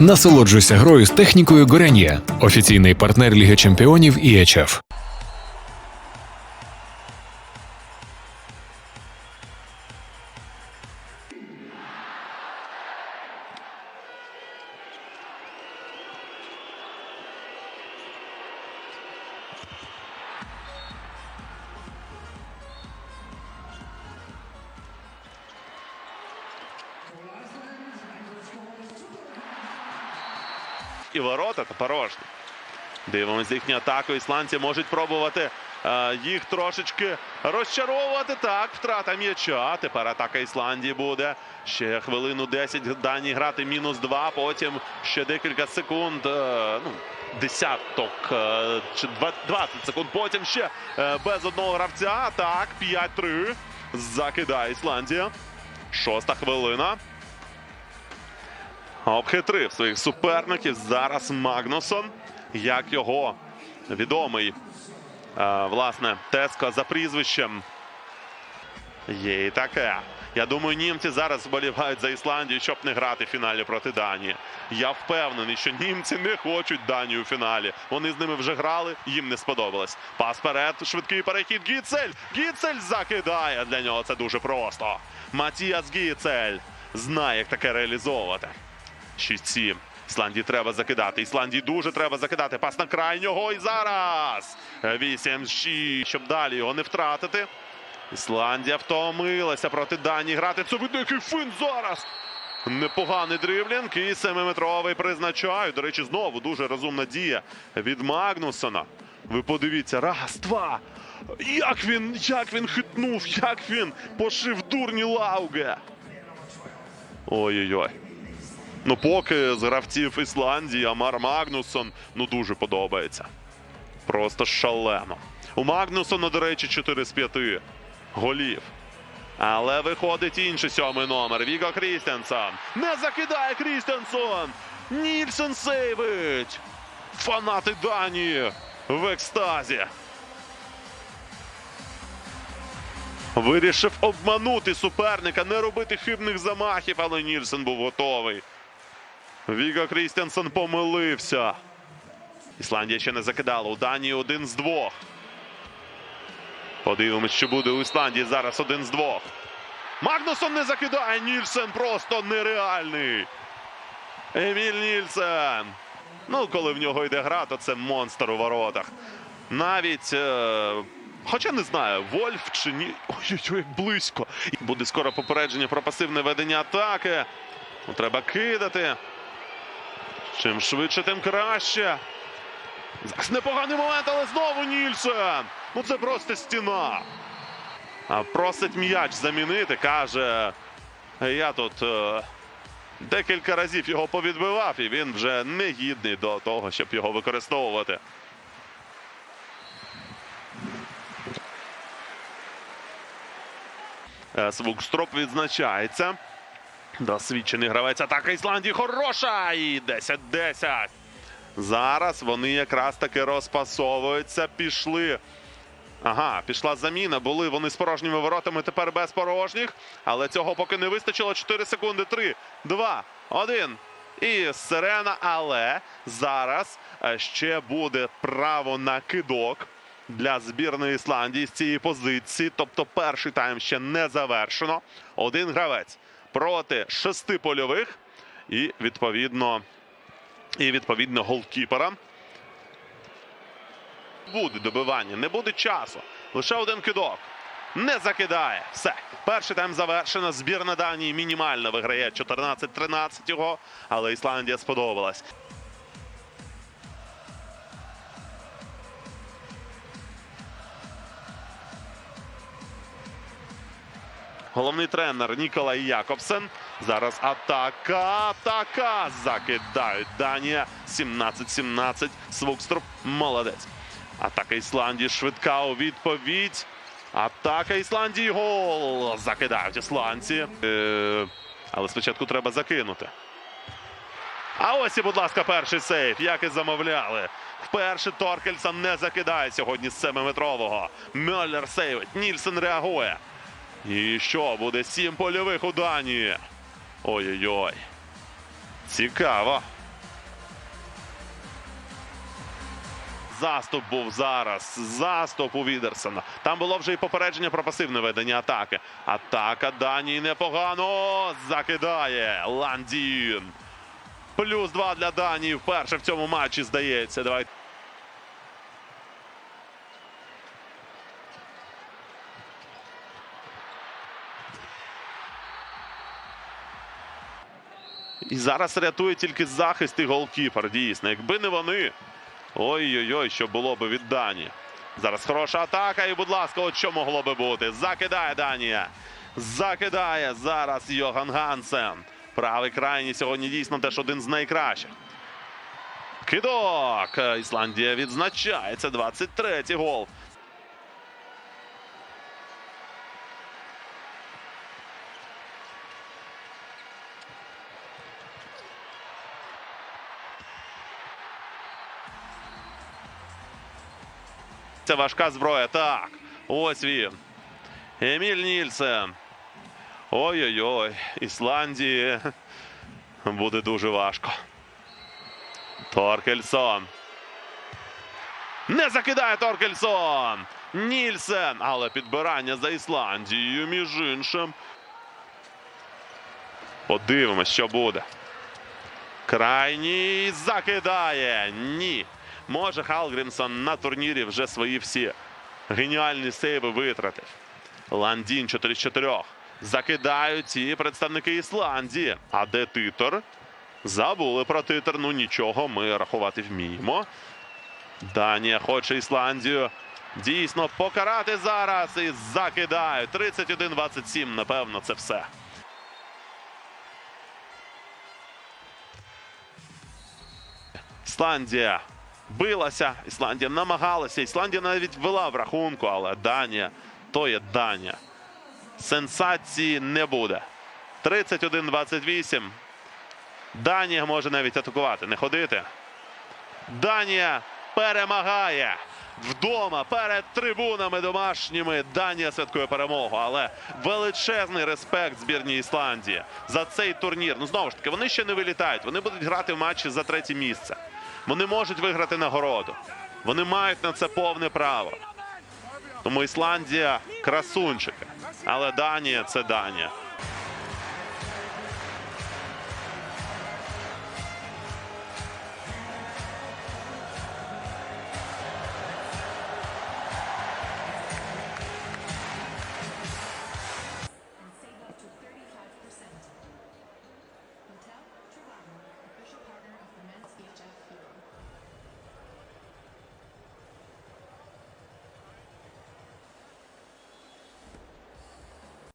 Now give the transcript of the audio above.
Насолоджуйся грою з технікою Горян'є, офіційний партнер Ліги Чемпіонів ІЕЧФ. І ворота та порожні. Дивимося їхню атаку. Ісландці можуть пробувати е, їх трошечки розчаровувати. Так, втрата м'яча. Тепер атака Ісландії буде. Ще хвилину 10 дані грати мінус 2. Потім ще декілька секунд. е, ну, Десяток е, чи 20 секунд. Потім ще без одного гравця. Так, 5-3. Закидає Ісландія. Шоста хвилина. Обхитрив своїх суперників. Зараз Магнусон, як його відомий, е, власне, Теско за прізвищем. Є і таке. Я думаю, німці зараз вболівають за Ісландію, щоб не грати в фіналі проти Данії. Я впевнений, що німці не хочуть Данію у фіналі. Вони з ними вже грали, їм не сподобалось. Пас вперед, швидкий перехід. Гіцель! Гіцель закидає. Для нього це дуже просто. Матіас Гіцель знає, як таке реалізовувати. 6-7. Ісландії треба закидати. Ісландії дуже треба закидати. Пас на крайнього. І зараз 8-6, щоб далі його не втратити. Ісландія втомилася проти Данії грати. Це великий фин зараз. Непоганий дриблінг і семиметровий призначають. До речі, знову дуже розумна дія від Магнусона. Ви подивіться, раз, два. Як він, як він хитнув, як він пошив дурні лауге. Ой-ой-ой. Ну, поки з гравців Ісландії Амар Магнусон ну дуже подобається. Просто шалено. У Магнусона, до речі, 4 з 5 голів. Але виходить інший сьомий номер. Віго Крістенсон. Не закидає Крістенсон. Нільсон сейвить. Фанати Данії в екстазі. Вирішив обманути суперника, не робити хибних замахів, але Нільсен був готовий. Віго Крістенсен помилився. Ісландія ще не закидала. У Данії один з двох. Подивимось, що буде у Ісландії зараз один з двох. Магнусон не закидає. Нільсен просто нереальний. Еміль Нільсен. Ну, коли в нього йде гра, то це монстр у воротах. Навіть. Е... Хоча не знаю, Вольф чи ні. Ой-ой-ой, як близько. Буде скоро попередження про пасивне ведення атаки. Ну, треба кидати. Чим швидше, тим краще. Зараз непоганий момент, але знову Нільсен. Ну це просто стіна. Просить м'яч замінити. Каже, я тут е, декілька разів його повідбивав, і він вже не гідний до того, щоб його використовувати. Е, Свукстроп відзначається. Досвідчений гравець атака Ісландії хороша! І 10-10. Зараз вони якраз таки розпасовуються. Пішли. Ага, пішла заміна. Були вони з порожніми воротами, тепер без порожніх. Але цього поки не вистачило. 4 секунди. 3, 2, 1. І сирена. Але зараз е, ще буде право на кидок для збірної Ісландії з цієї позиції. Тобто перший тайм ще не завершено. Один гравець проти шести польових. І відповідно, і відповідно голкіпера. Буде добивання, не буде часу. Лише один кидок. Не закидає. Все. Перший тайм завершено. Збірна Данії мінімально виграє 14-13 його, але Ісландія сподобалась. Головний тренер Ніколай Якобсен. Зараз атака. Атака. Закидають Данія. 17-17. Свукструп. Молодець. Атака Ісландії швидка у відповідь. Атака Ісландії. Гол. Закидають ісландці. Е, але спочатку треба закинути. А ось і, будь ласка, перший сейф, як і замовляли. Вперше Торкельсон не закидає сьогодні з 7-метрового. Мюллер сейвить. Нільсен реагує. І що? Буде сім польових у Данії. Ой-ой-ой. Цікаво. Заступ був зараз. Заступ у Відерсена. Там було вже і попередження про пасивне ведення атаки. Атака Данії непогано. Закидає Ландін. Плюс два для Данії вперше в цьому матчі здається. Давайте. І зараз рятує тільки захист і голкіпер. Дійсно, якби не вони. Ой-ой-ой, що було би від Данії. Зараз хороша атака. І, будь ласка, от що могло би бути. Закидає Данія. Закидає зараз Йоган Гансен. Правий крайній сьогодні дійсно теж один з найкращих. Кидок. Ісландія відзначається. 23-й гол. Це важка зброя. Так. Ось він. Еміль Нільсен. Ой-ой-ой. Ісландії буде дуже важко. Торкельсон. Не закидає Торкельсон. Нільсен. Але підбирання за Ісландією, між іншим. Подивимось, що буде. Крайній закидає. Ні. Може, Халгрімсон на турнірі вже свої всі геніальні сейви витратив. Ландін 4 з 4. Закидають і представники Ісландії. А де титр? Забули про титр. Ну нічого, ми рахувати вміємо. Данія хоче Ісландію дійсно покарати зараз і закидають. 31-27, напевно, це все. Ісландія билася. Ісландія намагалася. Ісландія навіть вела в рахунку, але Данія то є Данія. Сенсації не буде. 31-28. Данія може навіть атакувати, не ходити. Данія перемагає вдома перед трибунами домашніми. Данія святкує перемогу. Але величезний респект збірній Ісландії за цей турнір. Ну знову ж таки, вони ще не вилітають. Вони будуть грати в матчі за третє місце. Вони можуть виграти нагороду. Вони мають на це повне право. Тому Ісландія красунчика. Але Данія це Данія.